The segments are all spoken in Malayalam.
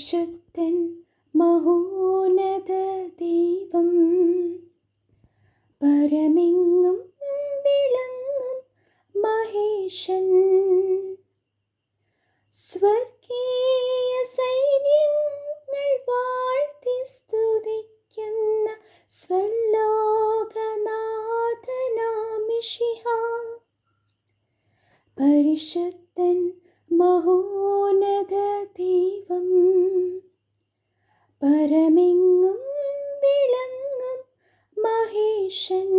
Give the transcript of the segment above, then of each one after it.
ശുദ്ധൻ മഹോനത ദൈവം. പരമെങ്ങും വിളങ്ങും മഹേശൻ. സ്വർഗീയ സൈന്യങ്ങൾ വാഴ്ത്തി സ്തുതിക്കുന്ന സ്വലോകനാഥനാമിഷിഹ പരിശുദ്ധൻ മഹോന്നത ദൈവം പരമെങ്ങും വിളങ്ങും മഹേശൻ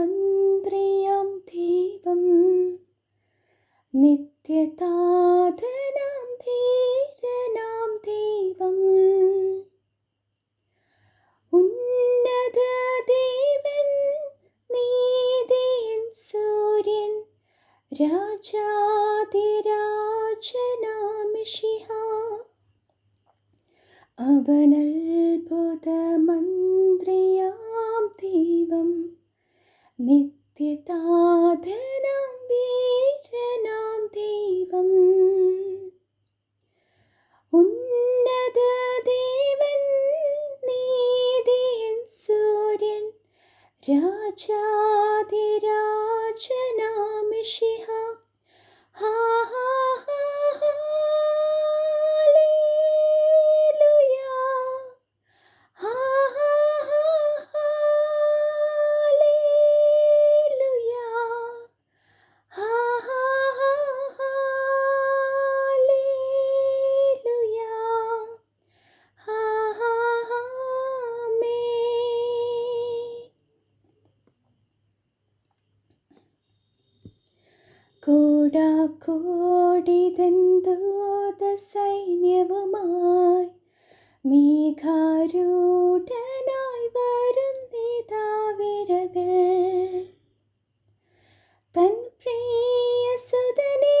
അവനത്ഭുതമന്ത്രിയാം ദീപം നിത്യതാതനാം ധീരനാം ദൈവം ഉന്നത ദേവൻ നീതിൻ സൂര്യൻ രാജാതിരാജനാമിഷിഹ. അവനത്ഭുതമന്ത്രിയാം രാജാതിരാജനാമിഷിഹ കോടാക്കോടിതന്തോത സൈന്യവുമായി മേഘാരൂഢനായി വരുന്നിതാവിരവിൽ തൻ പ്രിയസുതനെ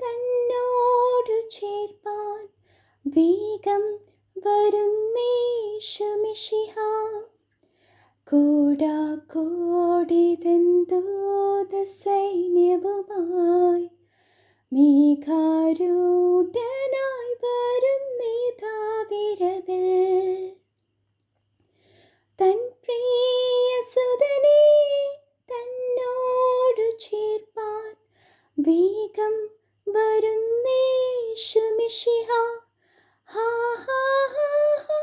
തന്നോടു ചേർപ്പാൻ വേഗം വരുന്നേശുമിഷിഹ കോടാക്കോടിതെന്തോത സൈന്യവുമായി മേഘാരൂഢനായി വരുന്നിതാവിരവിൽ തൻ പ്രിയ സുതനെ തന്നോടു ചേർപ്പാൻ വേഗം വരുന്നേശുമിഷിഹ ഹാ ഹാ ഹാ ഹാ.